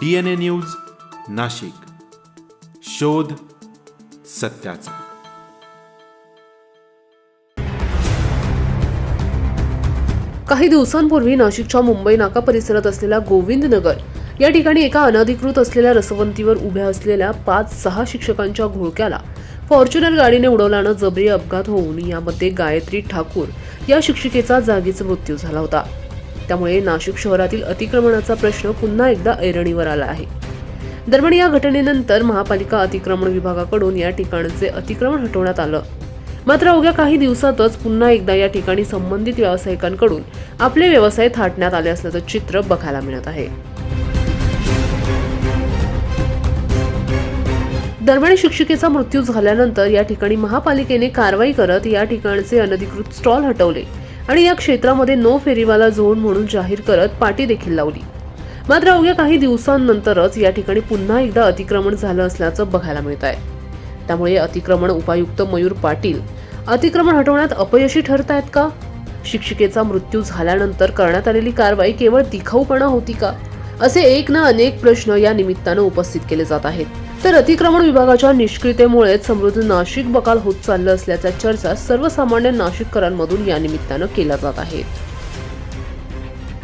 D N A news Nashik. शोध सत्याचा. काही दिवसांपूर्वी नाशिकच्या मुंबई नाका परिसरात असलेला गोविंदनगर या ठिकाणी एका अनधिकृत असलेल्या रसवंतीवर उभ्या असलेल्या पाच सहा शिक्षकांच्या घोळक्याला फॉर्च्युनर गाडीने उडवल्यानं जबरी अपघात होऊन यामध्ये गायत्री ठाकूर या शिक्षिकेचा जागीच मृत्यू झाला होता. त्यामुळे नाशिक शहरातील अतिक्रमणाचा प्रश्न पुन्हा एकदा ऐरणीवर आला आहे. दरम्यान या घटनेनंतर महापालिका अतिक्रमण विभागाकडून या ठिकाणचे अतिक्रमण हटवण्यात आलं. मात्र अवघ्या काही दिवसातच पुन्हा एकदा या ठिकाणी संबंधित व्यावसायिकांकडून आपले व्यवसाय थाटण्यात आले असल्याचं चित्र बघायला मिळत आहे. दरम्यान शिक्षिकेचा मृत्यू झाल्यानंतर या ठिकाणी महापालिकेने कारवाई करत या ठिकाणचे अनधिकृत स्टॉल हटवले. आणि या क्षेत्रामध्ये नो फेरीवाला झोन म्हणून जाहीर करत पाटी देखील लावली. मात्र अवघ्या काही दिवसांनंतरच या ठिकाणी पुन्हा एकदा अतिक्रमण झालं असल्याचं बघायला मिळत आहे. त्यामुळे अतिक्रमण उपायुक्त मयूर पाटील अतिक्रमण हटवण्यात अपयशी ठरत आहेत का? शिक्षिकेचा मृत्यू झाल्यानंतर करण्यात आलेली कारवाई केवळ दिखाऊपणा होती का? असे एक ना अनेक प्रश्न या निमित्तानं उपस्थित केले जात आहेत. तर अतिक्रमण विभागाच्या निष्क्रियतेमुळेच समृद्ध नाशिक बकाल होत चाललं असल्याच्या चर्चा सर्वसामान्य नाशिककरांमधून या निमित्तानं केल्या जात आहेत